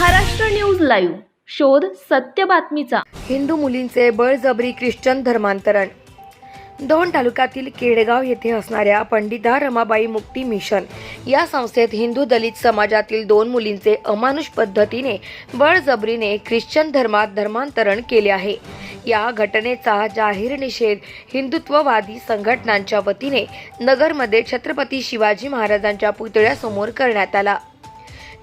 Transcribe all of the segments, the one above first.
Maharashtra news live. शोध सत्य बातमीचा. हिंदू मुलींचे बळजबरी ख्रिश्चन धर्मांतरण. दोन तालुक्यातील केडगाव येथे असणाऱ्या पंडिता रमाबाई मुक्ती मिशन या संस्थेत हिंदू दलित समाजातील दोन मुलींचे अमानुष पद्धतीने बळजबरीने ख्रिश्चन धर्मात धर्मांतरण केले आहे. या घटनेचा जाहीर निषेध हिंदुत्ववादी संघटनांच्या वतीने नगरमध्ये छत्रपती शिवाजी महाराजांच्या पुतळ्यासमोर करण्यात आला.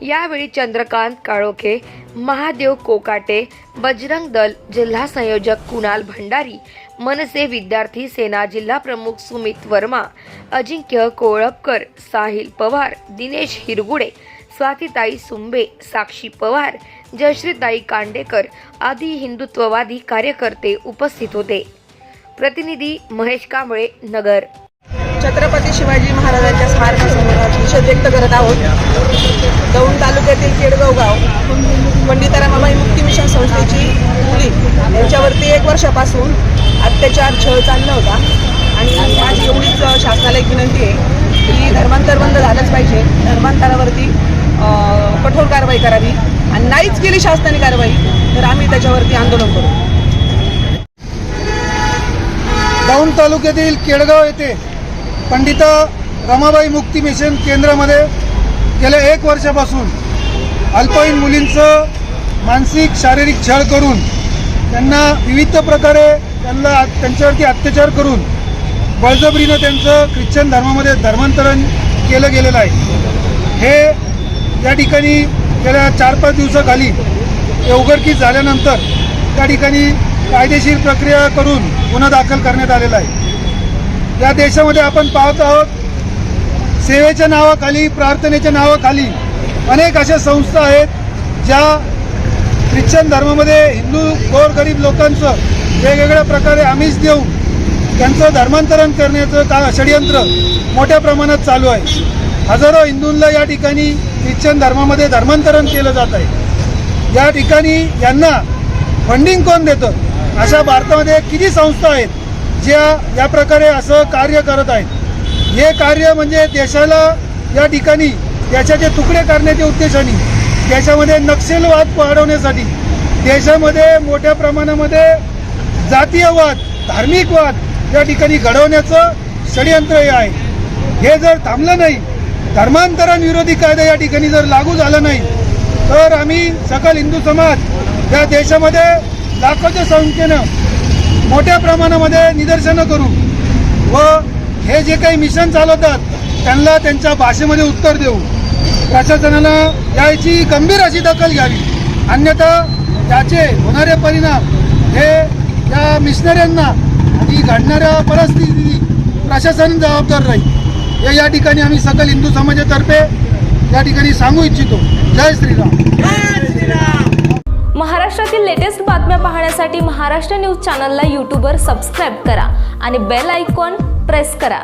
यावेळी चंद्रकांत काळोखे महादेव कोकाटे बजरंग दल जिल्हा संयोजक कुणाल भंडारी मनसे विद्यार्थी सेना जिल्हा प्रमुख सुमित वर्मा अजिंक्य कोळपकर साहिल पवार दिनेश हिरगुडे स्वातीताई सुंबे साक्षी पवार जयश्रीताई कांडेकर आदी हिंदुत्ववादी कार्यकर्ते उपस्थित होते. प्रतिनिधी महेश कांबळे नगर. छत्रपती शिवाजी महाराजांच्या स्मारकासमोर व्यक्त करत आहोत. दौंड तालुक्यातील केडगाव गाव पंडिता रमाबाई मुक्ती मिशन संस्थेची मुली. यांच्यावरती एक वर्षापासून अत्याचार छळ चालला होता. आणि माझी एवढीच शासनाला एक विनंती आहे की धर्मांतर बंद झालंच पाहिजे. धर्मांतरावरती कठोर कारवाई करावी. आणि नाहीच केली शासनाने कारवाई तर आम्ही त्याच्यावरती आंदोलन करू. दौंड तालुक्यातील केडगाव येथे पंडिता रमाबाई मुक्ती मिशन केंद्रामध्ये गेल्या एक वर्षापासून अल्पवयीन मुलींचं मानसिक शारीरिक छळ करून त्यांना विविध प्रकारे त्यांना त्यांच्यावरती अत्याचार करून बळजबरीनं त्यांचं ख्रिश्चन धर्मामध्ये धर्मांतरण केलं गेलेलं आहे. हे या ठिकाणी गेल्या चार पाच दिवसाखाली हे उघडकीस झाल्यानंतर त्या ठिकाणी कायदेशीर प्रक्रिया करून गुन्हा दाखल करण्यात आलेला आहे. या देशामध्ये आपण पाहत आहोत सेवेच्या नावाखाली प्रार्थनेच्या नावाखाली अनेक अशा संस्था आहेत ज्या ख्रिश्चन धर्मामध्ये हिंदू गोरगरीब लोकांचं वेगवेगळ्या प्रकारे आमिष देऊन त्यांचं धर्मांतरण करण्याचं का षडयंत्र मोठ्या प्रमाणात चालू आहे. हजारो हिंदूंना या ठिकाणी ख्रिश्चन धर्मामध्ये धर्मांतरण केलं जात आहे. या ठिकाणी यांना फंडिंग कोण देतं? अशा भारतामध्ये किती संस्था आहेत ज्या या प्रकारे असं कार्य करत आहेत? हे कार्य म्हणजे देशाला या ठिकाणी देशाचे तुकडे करण्याच्या उद्देशाने देशामध्ये नक्षलवाद वाढवण्यासाठी देशामध्ये मोठ्या प्रमाणामध्ये जातीयवाद धार्मिकवाद या ठिकाणी घडवण्याचं षडयंत्र हे आहे. हे जर थांबलं नाही धर्मांतरण विरोधी कायदा या ठिकाणी जर लागू झाला नाही तर आम्ही सकल हिंदू समाज या देशामध्ये लाखोच्या संख्येनं मोठ्या प्रमाणामध्ये निदर्शनं करू व हे जे काही मिशन चालवतात त्यांना त्यांच्या भाषेमध्ये उत्तर देऊ. प्रशासनाला याची गंभीर अशी दखल घ्यावी. अन्यथा त्याचे होणारे परिणाम हे या मिशनऱ्यांना आणि घडणाऱ्या परिस्थिती प्रशासन जबाबदार राहील. हे या ठिकाणी आम्ही सकल हिंदू समाजातर्फे या ठिकाणी सांगू इच्छितो. जय श्रीराम. महाराष्ट्रातील लेटेस्ट बातम्या पाहण्यासाठी महाराष्ट्र न्यूज चॅनलला यूट्यूबवर सबस्क्राईब करा आणि बेल आयकॉन प्रेस करा